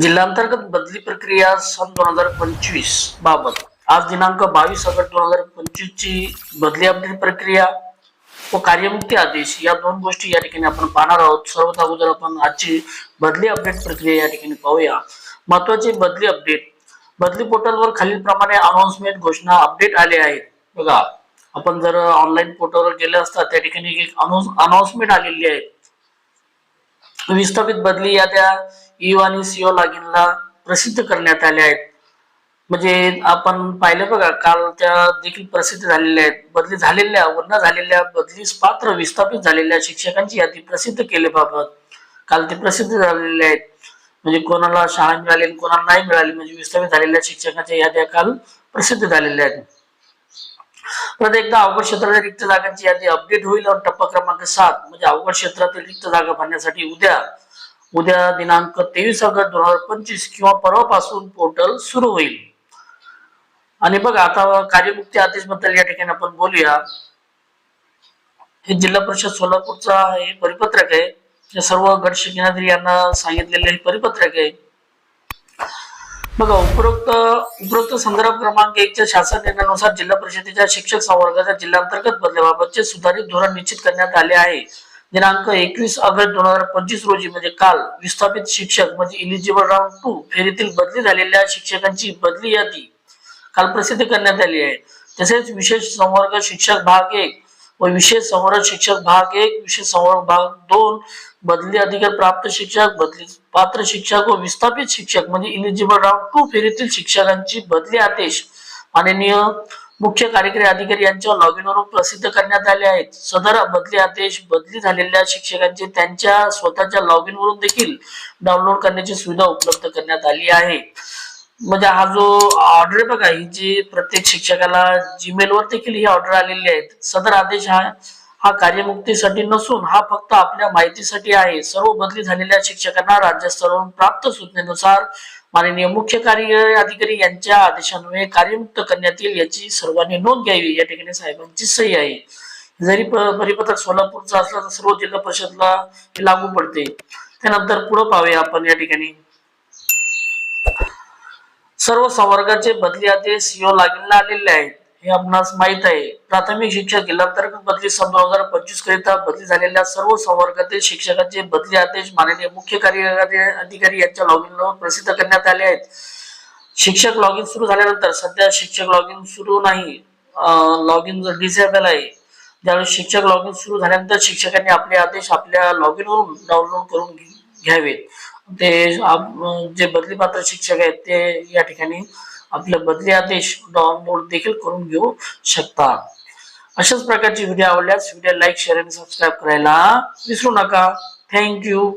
जिल्हांतर्गत बदली प्रक्रिया सन दोन हजार पंचवीस बाबत. आज दिनांक बावीस ऑगस्ट दोन हजार पंचवीस ची बदली अपडेट प्रक्रिया व कार्यमुक्ती आदेश या दोन गोष्टी या ठिकाणी आपण पाहणार आहोत. सर्वात अगोदर आपण आजची बदली अपडेट प्रक्रिया या ठिकाणी पाहूया. महत्वाची बदली अपडेट. बदली पोर्टलवर खालील प्रमाणे अनाउन्समेंट घोषणा अपडेट आले आहेत. बघा आपण जर ऑनलाईन पोर्टलवर गेले असता त्या ठिकाणी एक अनाउन्समेंट आलेली आहे. विस्थापित बदली याद्या यू आणि सीओ लॉगिनला प्रसिद्ध करण्यात आले आहेत. म्हणजे आपण पाहिलं बघा काल त्या देखील प्रसिद्ध झालेल्या आहेत. बदली झालेल्या वर्ण झालेल्या बदलीस पात्र विस्थापित झालेल्या शिक्षकांची यादी प्रसिद्ध केल्याबाबत काल ते प्रसिद्ध झालेले आहेत. म्हणजे कोणाला शाळा मिळाली कोणाला नाही मिळाली म्हणजे विस्थापित झालेल्या शिक्षकांच्या याद्या काल प्रसिद्ध झालेल्या आहेत. परत एकदा अवघड क्षेत्रातील रिक्त जागांची यादी अपडेट होईल. आणि टप्पा क्रमांक सात म्हणजे अवघड क्षेत्रातील रिक्त जागा भरण्यासाठी उद्या उद्या दिनांक तेवीस ऑगस्ट दोन हजार पंचवीस किंवा परवापासून पोर्टल सुरू होईल. आणि बघा आता कार्यमुक्ती आदेशबद्दल या ठिकाणी आपण बोलूया. हे जिल्हा परिषद सोलापूरचा हे परिपत्रक आहे. हे सर्व गट शिक्षणाधिकारी यांना सांगितलेले हे परिपत्रक आहे. बघा उपरोक्त उपरोक्त संदर्भ क्रमांक एकच्या शासन निर्णयानुसार जिल्हा परिषदेच्या शिक्षक संवर्गाच्या जिल्हांतर्गत बदलाबाबतचे सुधारित धोरण निश्चित करण्यात आले आहे. दिनांक एकवीस ऑगस्ट दोन हजार पंचवीस रोजी म्हणजे काल विस्थापित शिक्षक म्हणजे इलिजिबल राऊंड टू फेरीतील बदली झालेल्या शिक्षकांची बदली यादी काल प्रसिद्ध करण्यात आली आहे. तसेच विशेष संवर्ग शिक्षक भाग एक व विशेष संवर्ग शिक्षक भाग एक विशेष संवर्ग भाग दोन बदली अधिकार प्राप्त शिक्षक बदली पात्र शिक्षक व विस्थापित शिक्षक म्हणजे इलिजिबल राऊंड टू फेरीतील शिक्षकांची बदली आदेश माननीय मुख्य कार्यकारी अधिकारी यांच्या लॉगिन वरून प्रसिद्ध करण्यात आले आहेत. सदर बदली आदेश बदली झालेल्या शिक्षकांचे त्यांच्या स्वतःच्या लॉगिन वरून देखील डाउनलोड करण्याची सुविधा उपलब्ध करण्यात आली आहे. म्हणजे हा जो ऑर्डर बघा ही जी प्रत्येक शिक्षकाला जीमेल वर देखील ही ऑर्डर आलेली आहेत. सदर आदेश हा हा कार्यमुक्तीसाठी नसून हा फक्त आपल्या माहितीसाठी आहे. सर्व बदली झालेल्या शिक्षकांना राज्यस्तरावरून प्राप्त सूचनेनुसार माननीय मुख्य कार्य अधिकारी यांच्या आदेशान्वये कार्यमुक्त करण्यात येईल याची सर्वांनी नोंद घ्यावी. या ठिकाणी साहेबांची सही आहे. जरी परिपत्रक सोलापूरचा असलं तर सर्व जिल्हा परिषदला हे लागू पडते. त्यानंतर पुढे पाहूया आपण या ठिकाणी. सर्व संवर्गाचे बदली आदेश यो लागीला आलेले आहेत. हे आपणास माहीत आहे. प्राथमिक शिक्षक जिल्हांतर्गत बदली सन दोन हजार पंचवीस करिता बदली झालेल्या सर्व संवर्गातील शिक्षकांचे बदली आदेश माननीय मुख्य कार्यकारी अधिकारी यांच्या लॉग इन प्रसिद्ध करण्यात आले आहेत. शिक्षक लॉगिन सुरू झाल्यानंतर सध्या शिक्षक लॉग इन सुरू नाही. लॉग इन डिसेबल आहे ज्यावेळेस शिक्षक लॉगिन सुरू झाल्यानंतर शिक्षकांनी आपले आदेश आपल्या लॉगिन वरून डाउनलोड करून घ्यावेत. ते जे बदली पात्र शिक्षक आहेत ते या ठिकाणी आपले बदली आदेश डाउनलोड देखील करून घेऊ शकता. अशाच प्रकारची व्हिडिओ आवडल्यास व्हिडिओ लाईक शेअर आणि सबस्क्राईब करायला विसरू नका. थँक्यू